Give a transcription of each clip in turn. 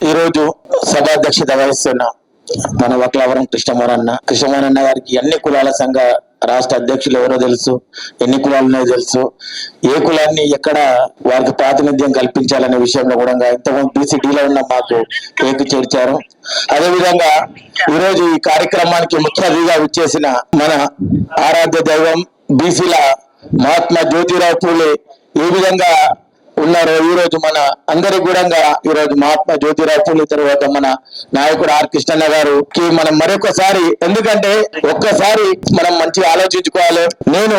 అధ్యక్షత వహిస్తున్న మన వక్లవరం కృష్ణమోహన్ అన్న కృష్ణమోహన్ గారికి అన్ని కులాల సంఘ రాష్ట్ర అధ్యక్షులు ఎవరో తెలుసు ఎన్ని కులాలు తెలుసు. ఏ కులాన్ని ఎక్కడ వారికి ప్రాతినిధ్యం కల్పించాలనే విషయంలో కూడా ఇంతకుముందు బీసీడీలో ఉన్న మాకు ఏకి చేర్చారు. అదేవిధంగా ఈరోజు ఈ కార్యక్రమానికి ముఖ్య అతిథిగా విచ్చేసిన మన ఆరాధ్య దైవం బీసీల మహాత్మా జ్యోతిరావు పూలే ఏ విధంగా ఉన్నారు. ఈ రోజు మన అందరి కూడా ఈ రోజు మహాత్మా జ్యోతిరావు పూలి తర్వాత మన నాయకుడు ఆర్ కృష్ణన్న గారు కి మనం మరొకసారి ఎందుకంటే ఒక్కసారి మనం మంచి ఆలోచించుకోవాలి. నేను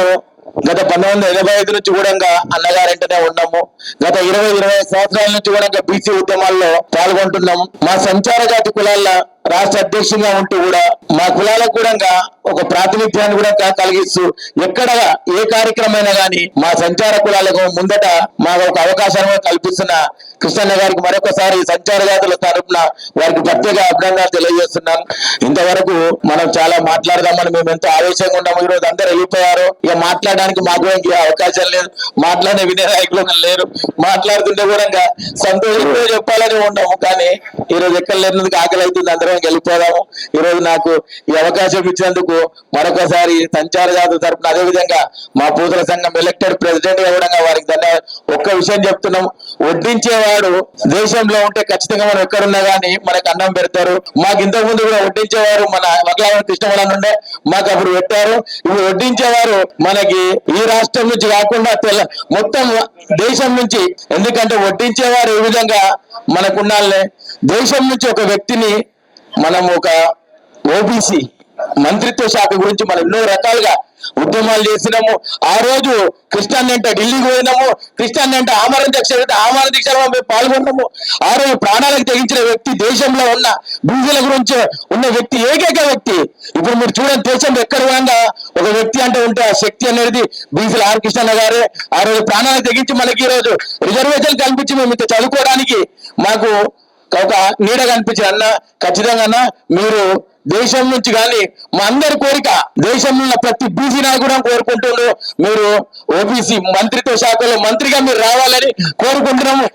గత పంతొమ్మిది వందల ఎనభై ఐదు నుంచి కూడా అన్నగారింటనే ఉన్నాము. గత ఇరవై ఇరవై సంవత్సరాల నుంచి కూడా బీసీ ఉద్యమాల్లో పాల్గొంటున్నాం మా సంచార జాతి కులాల రాష్ట్ర అధ్యక్షుడిగా ఉంటూ కూడా మా కులాలకు కూడా ఒక ప్రాతినిధ్యాన్ని కూడా కలిగిస్తూ ఎక్కడ ఏ కార్యక్రమైనా గానీ మా సంచార కులాలకు ముందట మాకు ఒక అవకాశాన్ని కల్పిస్తున్న కృష్ణన్న గారికి మరొకసారి సంచార జాతుల తరపున వారికి ప్రత్యేక అభినందనలు తెలియజేస్తున్నాం. ఇంతవరకు మనం చాలా మాట్లాడదామని మేము ఎంతో ఆవేశంగా ఉన్నాము. ఈరోజు రోజు అందరూ వెళ్ళిపోయారు. ఇక మాట్లాడడానికి మాకు అవకాశం లేదు. మాట్లాడే వినే నాయకులు లేరు. మాట్లాడుతుంటే కూడా సంతోషంగా చెప్పాలని ఉన్నాము. కానీ ఈ రోజు ఎక్కడ లేనందుకు ఆకలి అవుతుంది. అందరం వెళ్ళిపోదాము. ఈ రోజు నాకు ఈ అవకాశం ఇచ్చినందుకు మరొకసారి సంచార జాతర తరపున అదే విధంగా మా పూతల సంఘం ఎలక్టెడ్ ప్రెసిడెంట్ ఇవ్వడంగా కూడా వారికి ధన్యవాదాలు. ఒక్క విషయం చెప్తున్నాం. వడ్డించేవాడు దేశంలో ఉంటే ఖచ్చితంగా మనం ఎక్కడున్నా గానీ మనకు అన్నం పెడతారు. మాకు ఇంతకు ముందు కూడా వడ్డించేవారు మన వడ్లవారి కృష్ణవరం ఉండే మాకు అప్పుడు పెట్టారు. ఇప్పుడు వడ్డించేవారు మనకి ఈ రాష్ట్రం నుంచి కాకుండా తెల్ల మొత్తం దేశం నుంచి. ఎందుకంటే వడ్డించేవారు ఈ విధంగా మనకున్నాళ్ళే. దేశం నుంచి ఒక వ్యక్తిని మనం ఒక ఓబీసీ మంత్రిత్వ శాఖ గురించి మనం ఎన్నో రకాలుగా ఉద్యమాలు చేసినాము. ఆ రోజు కృష్ణాన్ని అంటే ఢిల్లీకి పోయినాము. కృష్ణాన్ని అంటే ఆమరణ దీక్ష ఆమరణ దీక్షలో మేము పాల్గొన్నాము. ఆ రోజు ప్రాణాలకు తెగించిన వ్యక్తి దేశంలో ఉన్న బీజీల గురించి ఉన్న వ్యక్తి ఏకైక వ్యక్తి. ఇప్పుడు మీరు చూడండి దేశంలో ఎక్కడ కూడా ఒక వ్యక్తి అంటే ఉంటే ఆ శక్తి అనేది బీసీల ఆర్ కృష్ణ గారే. ఆ రోజు ప్రాణాలకు తెగించి మనకి ఈ రోజు రిజర్వేషన్ కల్పించి మేము ఇంత చదువుకోవడానికి మాకు ఒక నీడ కనిపించిన అన్న. ఖచ్చితంగా మీరు దేశం నుంచి కానీ మా అందరి కోరిక దేశంలో ఉన్న ప్రతి బీసీ నాయకుడు కోరుకుంటున్నారు మీరు ఓబీసీ మంత్రిత్వ శాఖలో మంత్రిగా మీరు రావాలని కోరుకుంటున్నాము.